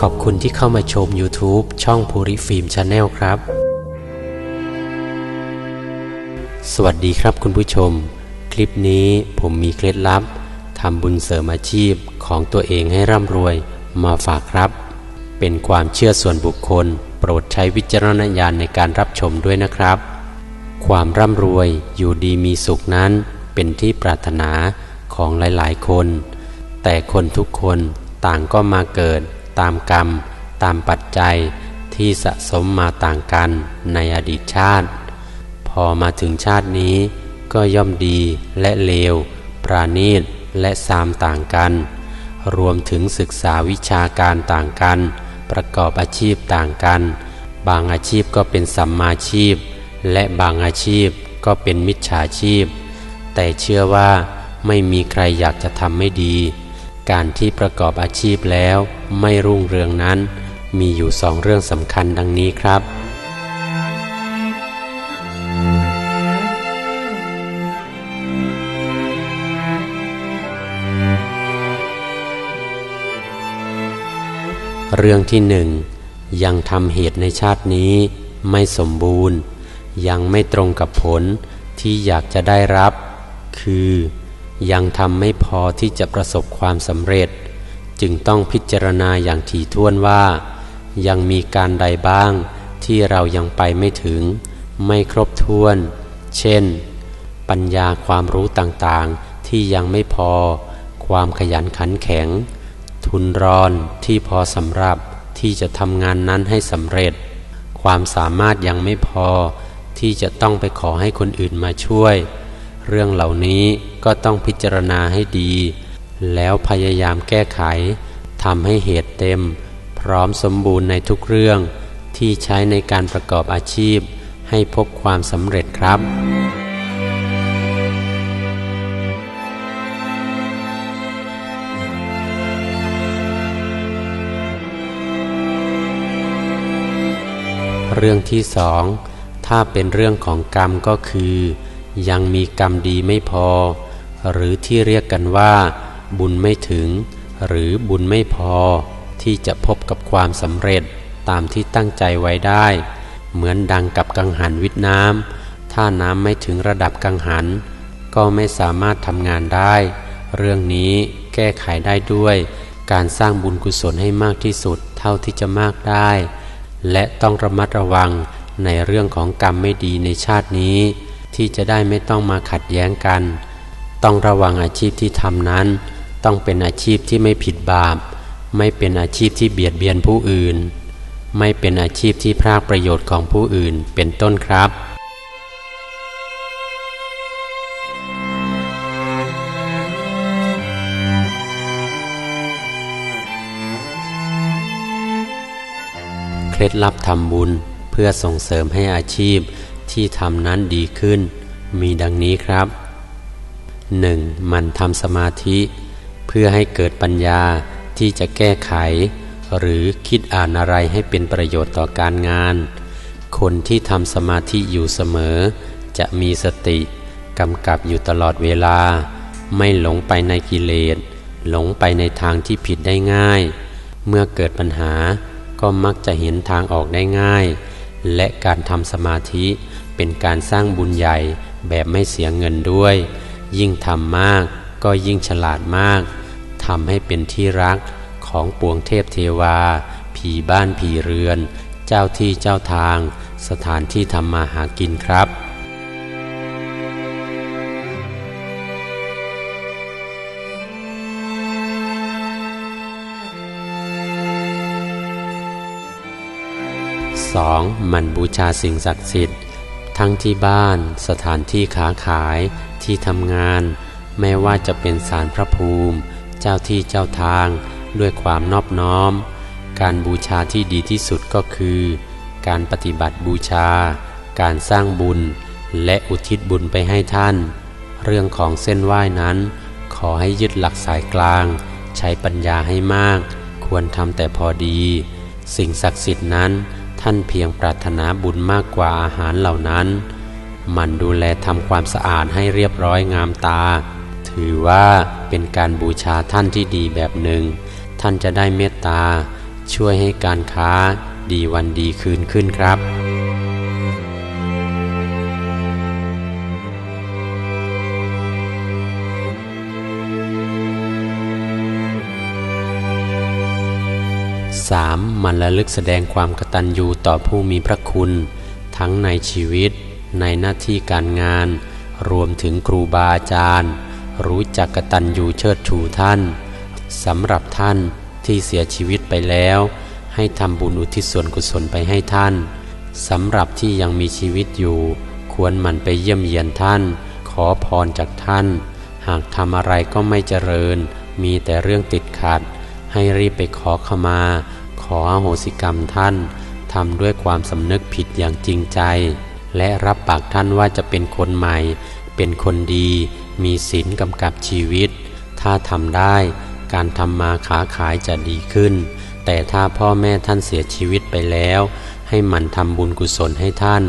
ขอบคุณที่เข้ามาชม YouTube ช่องภูริฟิล์มชาแนลครับ สวัสดีครับคุณผู้ชม คลิปนี้ผมมีเคล็ดลับทำบุญเสริมอาชีพของตัวเองให้ร่ำรวยมาฝากครับ เป็นความเชื่อส่วนบุคคล โปรดใช้วิจารณญาณในการรับชมด้วยนะครับ ความร่ำรวยอยู่ดีมีสุขนั้นเป็นที่ปรารถนาของหลายๆ คน แต่คนทุกคน ต่างก็มาเกิด ตามกรรม ตามปัจจัยที่สะสมมาต่างกันในอดีตชาติ พอมาถึงชาตินี้ก็ย่อมดีและเลว ปราณีตและสามต่างกัน รวมถึงศึกษาวิชาการต่างกัน ประกอบอาชีพต่างกัน บางอาชีพก็เป็นสัมมาชีพ และบางอาชีพก็เป็นมิจฉาชีพ แต่เชื่อว่าไม่มีใครอยากจะทำไม่ดี การที่ประกอบอาชีพแล้วไม่รุ่งเรืองนั้น มีอยู่สองเรื่องสำคัญดังนี้ครับ เรื่องที่หนึ่งยังทำเหตุในชาตินี้ไม่สมบูรณ์ ยังไม่ตรงกับผลที่อยากจะได้รับ คือ ยังทำไม่พอที่จะประสบความสำเร็จ จึงต้องพิจารณาอย่างถี่ถ้วนว่า ยังมีการใดบ้างที่เรายังไปไม่ถึง ไม่ครบถ้วน เช่น ปัญญาความรู้ต่างๆ ที่ยังไม่พอ ความขยันขันแข็ง ทุนรอนที่พอสำหรับที่จะทำงานนั้นให้สำเร็จ ความสามารถยังไม่พอที่จะต้องไปขอให้คนอื่นมาช่วย เรื่องเหล่านี้ก็ต้องพิจารณาให้ดี แล้วพยายามแก้ไขทำให้เหตุเต็ม พร้อมสมบูรณ์ในทุกเรื่องที่ใช้ในการประกอบอาชีพ ให้พบความสำเร็จครับเรื่องที่สองถ้าเป็นเรื่องของกรรมก็คือ ยังมีกรรมดีไม่พอ หรือที่เรียกกันว่า บุญไม่ถึง หรือบุญไม่พอ ที่จะพบกับความสำเร็จตามที่ตั้งใจไว้ได้ เหมือนดังกับกังหันวิทน้ำถ้าน้ำไม่ถึงระดับกังหัน ก็ไม่สามารถทำงานได้ เรื่องนี้แก้ไขได้ด้วย การสร้างบุญกุศลให้มากที่สุดเท่าที่จะมากได้ และต้องระมัดระวังในเรื่องของกรรมไม่ดีในชาตินี้ ที่จะได้ไม่ต้องมาขัดแย้งกัน ต้องระวังอาชีพที่ทำนั้น ต้องเป็นอาชีพที่ไม่ผิดบาป ไม่เป็นอาชีพที่เบียดเบียนผู้อื่น ไม่เป็นอาชีพที่พรากประโยชน์ของผู้อื่นเป็นต้นครับเคล็ดลับทำบุญเพื่อส่งเสริมให้อาชีพ ที่ทำนั้นดีขึ้น มีดังนี้ครับ 1. มันทำสมาธิ เพื่อให้เกิดปัญญาที่จะแก้ไข หรือคิดอ่านอะไรให้เป็นประโยชน์ต่อการงาน คนที่ทำสมาธิอยู่เสมอ จะมีสติกำกับอยู่ตลอดเวลา ไม่หลงไปในกิเลสหลงไปในทางที่ผิดได้ง่าย เมื่อเกิดปัญหาก็มักจะเห็นทางออกได้ง่าย และการทำสมาธิ เป็นการสร้างบุญใหญ่แบบไม่เสียเงินด้วย ยิ่งทำมากก็ยิ่งฉลาดมากทำให้เป็นที่รักของปวงเทพเทวา ผีบ้านผีเรือน เจ้าที่เจ้าทาง สถานที่ทำมาหากินครับ 2. มันบูชาสิ่งศักดิ์สิทธิ์ ทั้งที่บ้าน สถานที่ค้าขาย ที่ทำงาน แม้ว่าจะเป็นสารพระภูมิ เจ้าที่เจ้าทาง ด้วยความนอบน้อม การบูชาที่ดีที่สุดก็คือ การปฏิบัติบูชา การสร้างบุญ และอุทิศบุญไปให้ท่าน เรื่องของเส้นไหว้นั้น ขอให้ยึดหลักสายกลาง ใช้ปัญญาให้มาก ควรทำแต่พอดี สิ่งศักดิ์สิทธิ์นั้น ท่านเพียงปรารถนาบุญมากกว่าอาหารเหล่านั้น มันดูแลทำความสะอาดให้เรียบร้อยงามตา ถือว่าเป็นการบูชาท่านที่ดีแบบหนึ่ง ท่านจะได้เมตตา ช่วยให้การค้าดีวันดีคืนขึ้นครับ ระลึกแสดงความกตัญญูต่อผู้มีพระคุณ ทั้งในชีวิต ในหน้าที่การงาน รวมถึงครูบาอาจารย์ รู้จักกตัญญูเชิดชูท่านสำหรับท่านที่เสียชีวิตไปแล้ว ให้ทำบุญอุทิศส่วนกุศลไปให้ท่านสำหรับที่ยังมีชีวิตอยู่ ควรหมั่นไปเยี่ยมเยียนท่าน ขอพรจากท่าน หากทำอะไรก็ไม่เจริญ มีแต่เรื่องติดขัด ให้รีบไปขอขมา ขออโหสิกรรมท่านทำด้วยความสำนึกผิดอย่างจริงใจ และรับปากท่านว่าจะเป็นคนใหม่ เป็นคนดี มีศีลกำกับชีวิต ถ้าทำได้การทำมาค้าขายจะดีขึ้น แต่ถ้าพ่อแม่ท่านเสียชีวิตไปแล้ว ให้หมั่นทำบุญกุศลให้ท่าน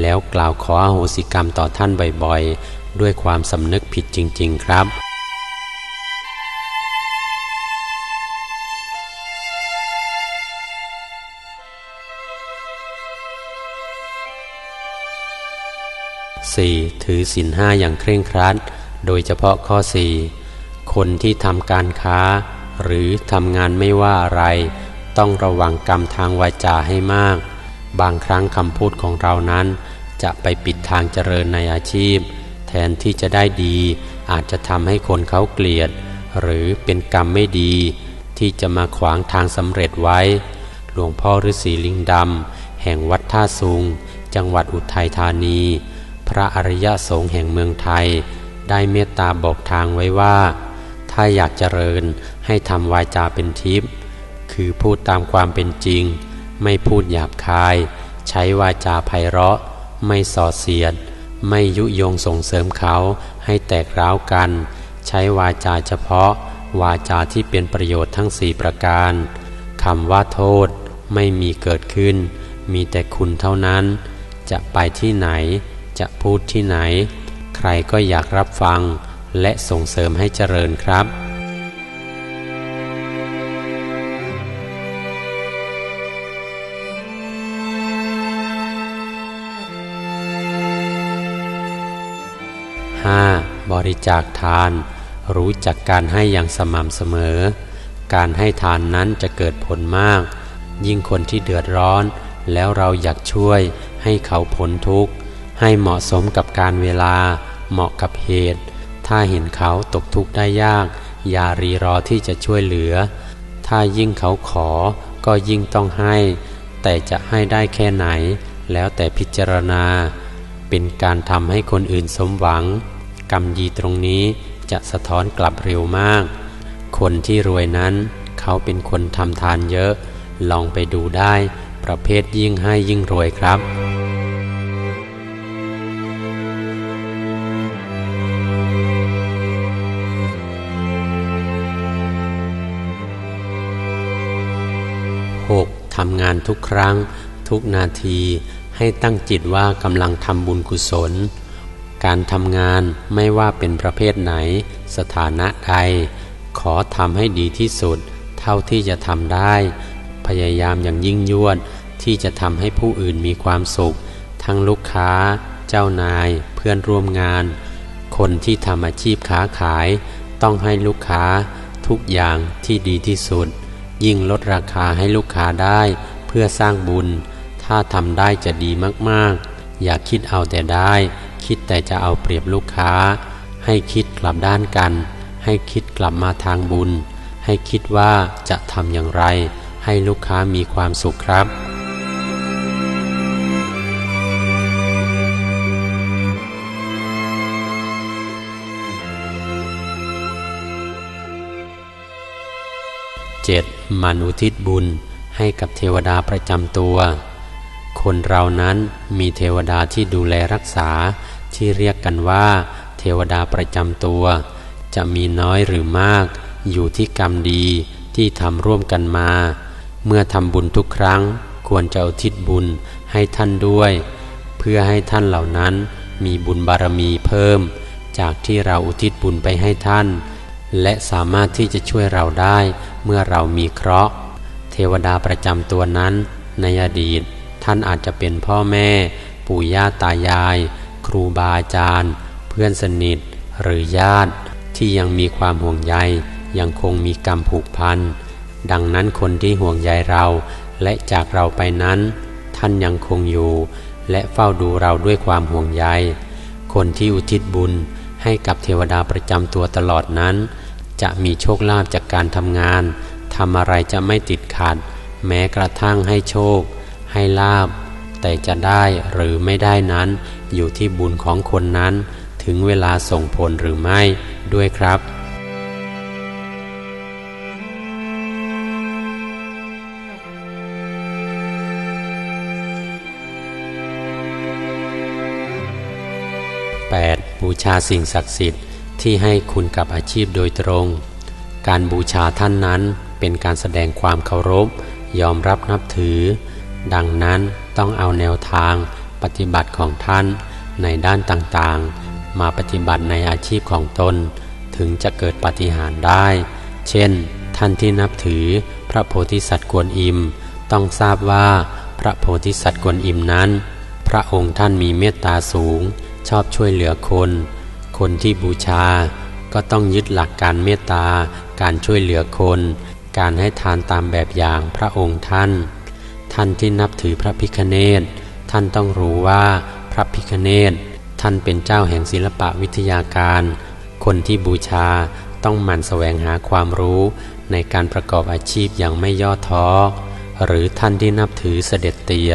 แล้วกล่าวขออโหสิกรรมต่อท่านบ่อยๆ ด้วยความสำนึกผิดจริง ๆ ครับ 4. ถือศีลห้าอย่างเคร่งครัด โดยเฉพาะข้อ4คนที่ทำการค้า หรือทำงานไม่ว่าอะไร ต้องระวังกรรมทางวาจาให้มาก บางครั้งคำพูดของเรานั้น จะไปปิดทางเจริญในอาชีพ แทนที่จะได้ดี อาจจะทำให้คนเขาเกลียด หรือเป็นกรรมไม่ดี ที่จะมาขวางทางสำเร็จไว้ หลวงพ่อฤาษีลิงดำแห่งวัดท่าซุง จังหวัดอุทัยธานี ระอริยสงฆ์แห่งเมืองไทย ได้เมตตาบอกทางไว้ว่า ถ้าอยากเจริญให้ทำวาจาเป็นทิพย์คือพูดตามความเป็นจริง ไม่พูดหยาบคาย ใช้วาจาไพเราะ ไม่ส่อเสียด ไม่ยุยงส่งเสริมเขาให้แตกร้าวกัน ใช้วาจาเฉพาะ วาจาที่เป็นประโยชน์ทั้งสี่ประการคำว่าโทษไม่มีเกิดขึ้น มีแต่คุณเท่านั้น จะไปที่ไหน จะพูดที่ไหน ใครก็อยากรับฟัง และส่งเสริมให้เจริญครับ 5. บริจาคทาน รู้จักการให้อย่างสม่ำเสมอ การให้ทานนั้นจะเกิดผลมาก ยิ่งคนที่เดือดร้อน แล้วเราอยากช่วยให้เขาพ้นทุกข์ ให้เหมาะสมกับการเวลา เหมาะกับเหตุ ถ้าเห็นเขาตกทุกข์ได้ยาก อย่ารีรอที่จะช่วยเหลือ ถ้ายิ่งเขาขอก็ยิ่งต้องให้ แต่จะให้ได้แค่ไหน แล้วแต่พิจารณา เป็นการทำให้คนอื่นสมหวัง กรรมดีตรงนี้จะสะท้อนกลับเร็วมาก คนที่รวยนั้น เขาเป็นคนทำทานเยอะ ลองไปดูได้ ประเภทยิ่งให้ยิ่งรวยครับำงานทุกครั้ง ทุกนาทีให้ตั้งจิตว่ากำลังทำบุญกุศล การทำงานไม่ว่าเป็นประเภทไหน สถานะใด ขอทำให้ดีที่สุด เท่าที่จะทำได้ พยายามอย่างยิ่งยวดที่จะทำให้ผู้อื่นมีความสุข ทั้งลูกค้า เจ้านาย เพื่อนร่วมงาน คนที่ทำอาชีพค้าขาย ต้องให้ลูกค้าทุกอย่างที่ดีที่สุด ยิ่งลดราคาให้ลูกค้าได้ เพื่อสร้างบุญ ถ้าทำได้จะดีมากๆ อย่าคิดเอาแต่ได้ คิดแต่จะเอาเปรียบลูกค้า ให้คิดกลับด้านกัน ให้คิดกลับมาทางบุญ ให้คิดว่าจะทำอย่างไร ให้ลูกค้ามีความสุขครับ 7. มันอุทิศบุญให้กับเทวดาประจำตัว คนเรานั้นมีเทวดาที่ดูแลรักษาที่เรียกกันว่า เทวดาประจำตัว จะมีน้อยหรือมาก อยู่ที่กรรมดีที่ทำร่วมกันมา เมื่อทำบุญทุกครั้ง ควรจะอุทิศบุญให้ท่านด้วย เพื่อให้ท่านเหล่านั้นมีบุญบารมีเพิ่ม จากที่เราอุทิศบุญไปให้ท่าน และสามารถที่จะช่วยเราได้เมื่อเรามีเคราะห์ เทวดาประจำตัวนั้น ในอดีต ท่านอาจจะเป็นพ่อแม่ ปู่ย่าตายาย ครูบาอาจารย์ เพื่อนสนิท หรือญาติที่ยังมีความห่วงใย ยังคงมีกรรมผูกพัน ดังนั้นคนที่ห่วงใยเราและจากเราไปนั้น ท่านยังคงอยู่ และเฝ้าดูเราด้วยความห่วงใย คนที่อุทิศบุญให้กับเทวดาประจำตัวตลอดนั้น จะมีโชคลาภจากการทำงานทำอะไรจะไม่ติดขัด แม้กระทั่งให้โชค ให้ลาบ แต่จะได้หรือไม่ได้นั้น อยู่ที่บุญของคนนั้น ถึงเวลาส่งผลหรือไม่ด้วยครับ 8. บูชาสิ่งศักดิ์สิทธิ์ ที่ให้คุณกับอาชีพโดยตรง การบูชาท่านนั้นเป็นการแสดงความเคารพ ยอมรับนับถือ ดังนั้นต้องเอาแนวทางปฏิบัติของท่านในด้านต่างๆ มาปฏิบัติในอาชีพของตน ถึงจะเกิดปาฏิหาริย์ได้ เช่น ท่านที่นับถือพระโพธิสัตว์กวนอิม ต้องทราบว่าพระโพธิสัตว์กวนอิมนั้น พระองค์ท่านมีเมตตาสูง ชอบช่วยเหลือคน คนที่บูชาก็ต้องยึดหลักการเมตตา การช่วยเหลือคน การให้ทานตามแบบอย่างพระองค์ท่าน ท่านที่นับถือพระพิคเนตท่านต้องรู้ว่าพระพิคเนตท่านเป็นเจ้าแห่งศิลปะวิทยาการ คนที่บูชาต้องหมั่นแสวงหาความรู้ในการประกอบอาชีพอย่างไม่ย่อท้อ หรือท่านที่นับถือเสด็จเตีย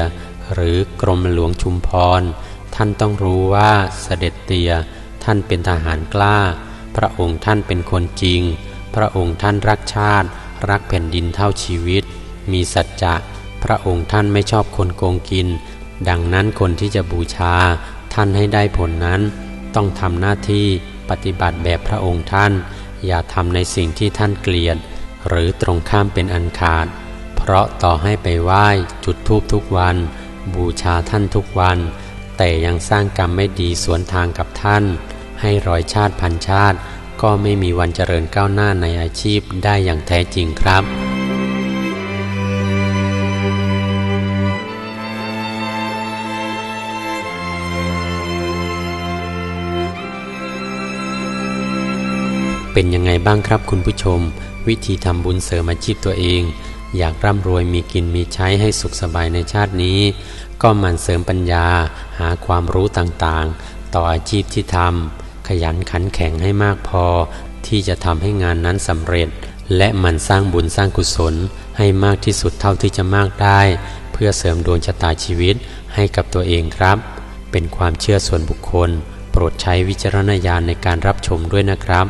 หรือกรมหลวงชุมพร ท่านต้องรู้ว่าเสด็จเตีย ท่านเป็นทหารกล้า พระองค์ท่านเป็นคนจริง พระองค์ท่านรักชาติ รักแผ่นดินเท่าชีวิต มีสัจจะพระองค์ท่านไม่ชอบคนโกงกิน ดังนั้นคนที่จะบูชาท่านให้ได้ผลนั้น ต้องทำหน้าที่ปฏิบัติแบบพระองค์ท่าน อย่าทำในสิ่งที่ท่านเกลียด หรือตรงข้ามเป็นอันขาด เพราะต่อให้ไปไหว้จุดธูปทุกวัน บูชาท่านทุกวัน แต่ยังสร้างกรรมไม่ดีสวนทางกับท่าน ให้รอยชาติพันชาติ ก็ไม่มีวันเจริญก้าวหน้าในอาชีพได้อย่างแท้จริงครับเป็นยังไงบ้างครับคุณผู้ชม วิธีทำบุญเสริมอาชีพตัวเอง อยากร่ำรวยมีกินมีใช้ให้สุขสบายในชาตินี้ ก็มันเสริมปัญญา หาความรู้ต่างๆ ต่ออาชีพที่ทำ ขยันขันแข็งให้มากพอ ที่จะทำให้งานนั้นสำเร็จ และมันสร้างบุญสร้างกุศล ให้มากที่สุดเท่าที่จะมากได้ เพื่อเสริมดวงชะตาชีวิตให้กับตัวเองครับ เป็นความเชื่อส่วนบุคคล โปรดใช้วิจารณญาณในการรับชมด้วยนะครับ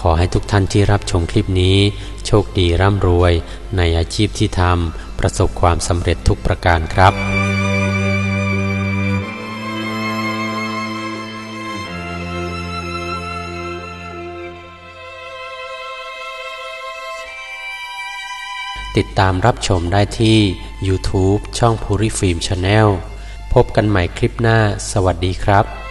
ขอให้ทุกท่านที่รับชมคลิปนี้ โชคดีร่ำรวย ในอาชีพที่ทำประสบความสำเร็จทุกประการครับ ติดตามรับชมได้ที่ YouTube ช่องภูริฟิล์มชาแนลพบกันใหม่คลิปหน้า สวัสดีครับ